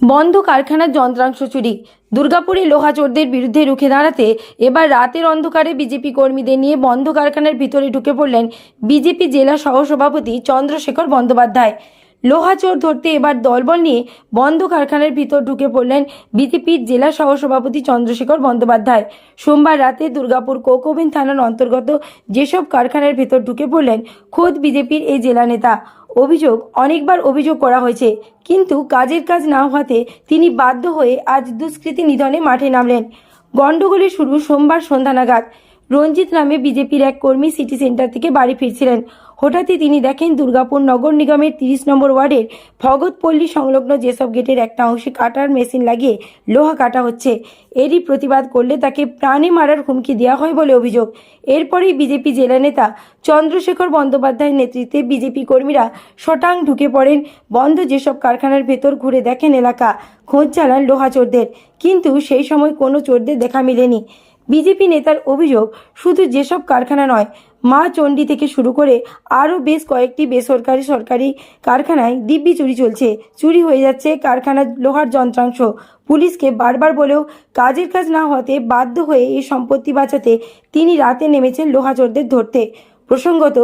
বন্ধ কারখানার যন্ত্রাংশ চুরি। দুর্গাপুরে লোহা চোরদের বিরুদ্ধে রুখে দাঁড়াতে এবার রাতের অন্ধকারে বিজেপি কর্মীদের নিয়ে বন্ধ কারখানার ভিতরে ঢুকে পড়লেন বিজেপি জেলা সহসভাপতি চন্দ্রশেখর বন্দ্যোপাধ্যায়। লোহা চোর ধরতে এবার দলবল নিয়ে বন্ধ কারখানার ভিতর ঢুকে পড়লেন বিজেপির জেলা সহসভাপতি চন্দ্রশেখর বন্দ্যোপাধ্যায়। সোমবার রাতে দুর্গাপুর কোকোভিন থানার অন্তর্গত যেসব কারখানার ভিতর ঢুকে পড়লেন খোদ বিজেপির এই জেলা নেতা। অভিযোগ, অনেকবার অভিযোগ করা হয়েছে। কিন্তু কাজের কাজ না হওয়াতে তিনি বাধ্য হয়ে আজ দুষ্কৃতী নিধনে মাঠে নামলেন। গণ্ডগোলের শুরু সোমবার সন্ধ্যা নাগাদ। রঞ্জিত নামে বিজেপির এক কর্মী সিটি সেন্টার থেকে বাড়ি ফিরছিলেন। হঠাৎই তিনি দেখেন দুর্গাপুর নগর নিগমের তিরিশ নম্বর ওয়ার্ডের ভগতপল্লী সংলগ্ন যেসব গেটের একটা অংশে কাটার মেশিন লাগিয়ে লোহা কাটা হচ্ছে। এরই প্রতিবাদ করলে তাকে প্রাণে মারার হুমকি দেওয়া হয় বলে অভিযোগ। এরপরেই বিজেপি জেলা নেতা চন্দ্রশেখর বন্দ্যোপাধ্যায়ের নেতৃত্বে বিজেপি কর্মীরা শটাং ঢুকে পড়েন। বন্ধ যেসব কারখানার ভেতর ঘুরে দেখেন এলাকা, খোঁজ চালান লোহা চোরদের কিন্তু সেই সময় কোনো চোরদের দেখা মেলেনি। বিজেপি নেতার অভিযোগ, শুধু যেসব কারখানা নয়, মা চণ্ডী থেকে শুরু করে আরও বেশ কয়েকটি বেসরকারি সরকারি কারখানায় দিব্যি চুরি চলছে। চুরি হয়ে যাচ্ছে কারখানার লোহার যন্ত্রাংশ। পুলিশকে বারবার বলেও কাজের কাজ না হতে বাধ্য হয়ে এই সম্পত্তি বাঁচাতে তিনি রাতে নেমেছেন লোহা চোরদের ধরতে। প্রসঙ্গত,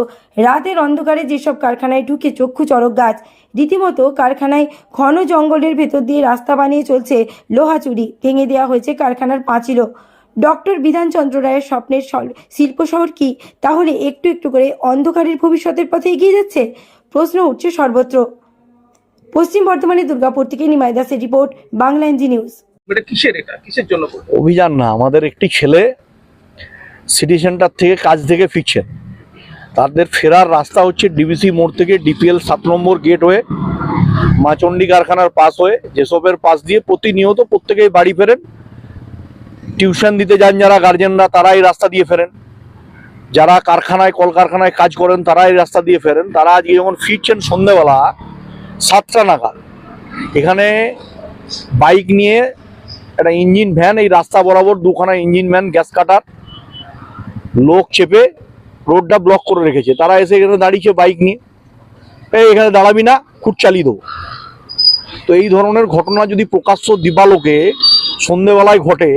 রাতের অন্ধকারে যেসব কারখানায় ঢুকে চক্ষু চড়ক গাছ, রীতিমতো কারখানায় ঘন জঙ্গলের ভেতর দিয়ে রাস্তা বানিয়ে চলছে লোহা চুরি। ভেঙে দেওয়া হয়েছে কারখানার পাঁচিলও। ডক্টর বিধানচন্দ্র রায়ের স্বপ্নের শিল্প শহর কি? তাহলে একটু একটু করে অন্ধকারের ভবিষ্যতের পথে এগিয়ে যাচ্ছে? প্রশ্ন উঠছে সর্বত্র। পশ্চিম বর্ধমানে দুর্গাপুর থেকে নিমাই দাসের রিপোর্ট বাংলা এনজি নিউজ। এটা কিসের এটা? কিসের জন্য অভিযান না আমাদের একটি ছেলে সিটি সেন্টার থেকে কাজ থেকে ফিরছেন তাদের ফেরার রাস্তা হচ্ছে ডিবিসি মোড় থেকে ডিপিএল সাত নম্বর গেট হয়ে মাচন্ডি কারখানার পাশ হয়ে যেসবের পাশ দিয়ে প্রতিনিয়ত প্রত্যেকেই বাড়ি ফেরেন। টিউশন দিতে যান যারা গার্জেনরা, তারাই রাস্তা দিয়ে ফেরেন। যারা কারখানায়, কলকারখানায় কাজ করেন, তারাই রাস্তা দিয়ে ফেরেন। তারা আজকে যখন ফিরছেন সন্ধেবেলা সাতটা নাগাদ, এখানে বাইক নিয়ে একটা ইঞ্জিন ভ্যান, এই রাস্তা বরাবর দুখানা ইঞ্জিন ভ্যান, গ্যাস কাটার, লোক চেপে রোডটা ব্লক করে রেখেছে। তারা এসে এখানে দাঁড়িয়েছে বাইক নিয়ে। এই এখানে দাঁড়াবি না খুব চালিয়ে দেবো। তো এই ধরনের ঘটনা যদি প্রকাশ্য দিবালোকে সন্ধেবেলায় ঘটে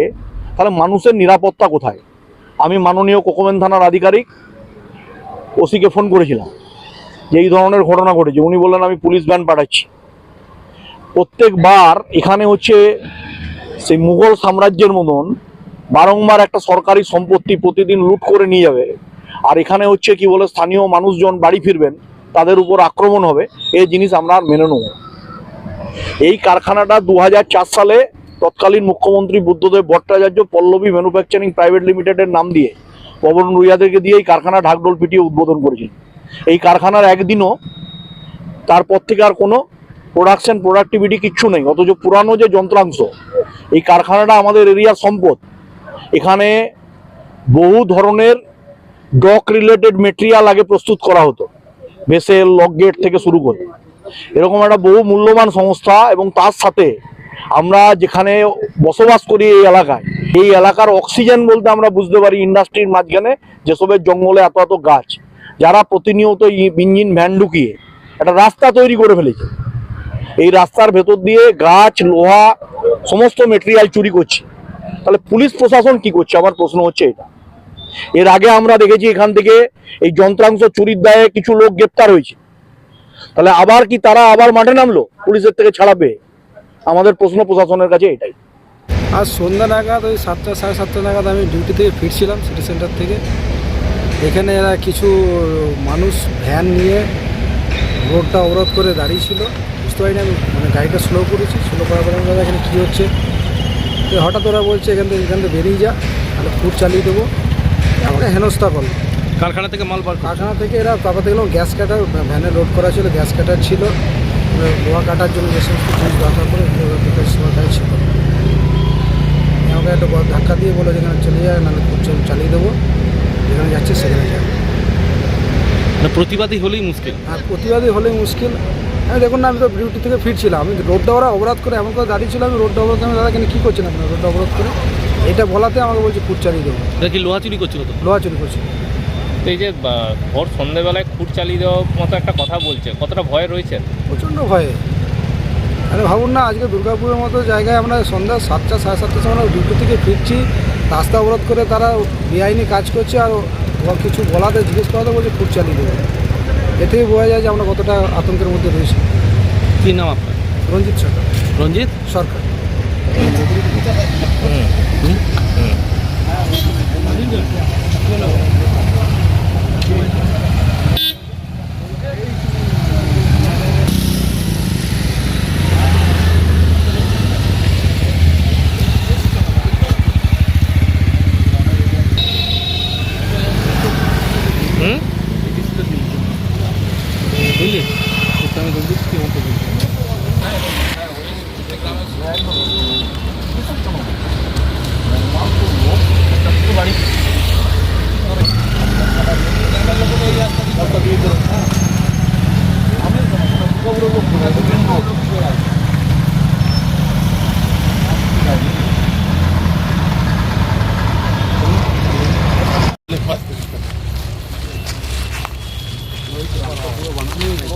তাহলে মানুষের নিরাপত্তা কোথায়? আমি মাননীয় কোকমেন থানার আধিকারিক, ওসিকে ফোন করেছিলাম যে এই ধরনের ঘটনা ঘটেছে। উনি বললেন, আমি পুলিশ ভ্যান পাঠাচ্ছি। প্রত্যেকবার এখানে হচ্ছে সেই মুঘল সাম্রাজ্যের মতন বারংবার একটা সরকারি সম্পত্তি প্রতিদিন লুট করে নিয়ে যাবে। আর এখানে হচ্ছে কি বলে, স্থানীয় মানুষজন বাড়ি ফিরবেন, তাদের উপর আক্রমণ হবে এই জিনিস আমরা মেনে নেব। এই কারখানাটা দু হাজার চার সালে তৎকালীন মুখ্যমন্ত্রী বুদ্ধদেব ভট্টাচার্য পল্লবী ম্যানুফ্যাকচারিং প্রাইভেট লিমিটেডের নাম দিয়ে পবন রুইয়াদেরকে দিয়ে এই কারখানা ঢাকডোল পিটিয়ে উদ্বোধন করেছিল এই কারখানার একদিনও তারপর থেকে আর কোনো প্রোডাকশন প্রোডাক্টিভিটি কিচ্ছু নেই, অথচ পুরানো যে যন্ত্রাংশ, এই কারখানাটা আমাদের এরিয়ার সম্পদ। এখানে বহু ধরনের ডক রিলেটেড মেটেরিয়াল আগে প্রস্তুত করা হতো ভেসেল লক গেট থেকে শুরু করে। এরকম একটা বহু মূল্যবান সংস্থা এবং তার সাথে আমরা যেখানে বসবাস করি এই এলাকায়, এই এলাকার অক্সিজেন বলতে আমরা বুঝতে পারি ইন্ডাস্ট্রির মাঝখানে যেসবের জঙ্গলে এত এত গাছ, যারা প্রতিনিয়ত ইঞ্জিন ভ্যান ঢুকিয়ে একটা রাস্তা তৈরি করে ফেলেছে। এই রাস্তার ভেতর দিয়ে গাছ, লোহা, সমস্ত মেটেরিয়াল চুরি করছে। তাহলে পুলিশ প্রশাসন কি করছে? আমার প্রশ্ন হচ্ছে এটা। এর আগে আমরা দেখেছি এখান থেকে এই যন্ত্রাংশ চুরির দায়ে কিছু লোক গ্রেপ্তার হয়েছে। তাহলে আবার কি তারা আবার মাঠে নামলো পুলিশের থেকে ছাড়া পেয়ে? আমাদের প্রশ্ন প্রশাসনের কাছে এটাই। আর সন্ধ্যা নাগাদ ওই সাতটা সাড়ে সাতটা নাগাদ আমি ডিউটি থেকে ফিরছিলাম সিটি সেন্টার থেকে। এখানে এরা কিছু মানুষ ভ্যান নিয়ে রোডটা অবরোধ করে দাঁড়িয়ে ছিল বুঝতে পারিনি আমি মানে গাড়িটা স্লো করেছি স্লো করার পরে আমি এখানে কী হচ্ছে। তো হঠাৎ ওরা বলছে এখান থেকে এখান থেকে বেরিয়ে যা তাহলে ফুট চালিয়ে দেবো। আমাকে হেনস্থা করল। কারখানা থেকে মাল বার কারখানা থেকে এরা তারপর দেখলাম গ্যাস কাটার ভ্যানে লোড করা ছিল গ্যাস কাটার ছিল। লোহা কাটার জন্য যে সমস্ত জিনিস দরকার করে সরকারি ছিল আমাকে একটা বড় ধাক্কা দিয়ে বলে যেখানে চলে যায় নাহলে চালিয়ে দেবো। যেখানে যাচ্ছে সেখানে যাবে। প্রতিবাদী হলেই মুশকিল। আর প্রতিবাদী হলেই মুশকিল। হ্যাঁ দেখুন না আমি তো ডিউটি থেকে ফিরছিলাম। আমি রোডটা ওরা অবরোধ করে এমন করে দাঁড়িয়ে ছিল আমি রোডটা অবরোধ করে। দাদা কেন কী করছেন আপনার? রোডটা অবরোধ করে? এটা বলাতে আমাকে বলছে ফুট চালিয়ে দেবো। কি লোহা চুরি করছিল তো? লোহা চুরি করছে তো এই যে ভোর সন্ধ্যেবেলায় খুঁট চালিয়ে দেওয়ার মতো একটা কথা বলছে কতটা ভয় রয়েছে? প্রচণ্ড ভয়ে। আরে ভাবুন না আজকে দুর্গাপুরের মতো জায়গায় আমরা সন্ধ্যা সাতটা সাড়ে সাতটার সময় ডিউটি থেকে ফিরছি। রাস্তা অবরোধ করে তারা বেআইনি কাজ করছে আর কিছু বলাতে জিজ্ঞেস করাতে বলছে ফুট চালিয়ে দেবে। এতেই বোঝা যায় যে আমরা কতটা আতঙ্কের মধ্যে রয়েছি। কি নাম আপনার? রঞ্জিত সরকার। রঞ্জিত? সরকার। হুম হুম।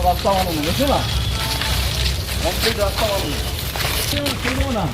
রাস্তা ভালো না বুঝছ না একদিন রাস্তা ভালো না না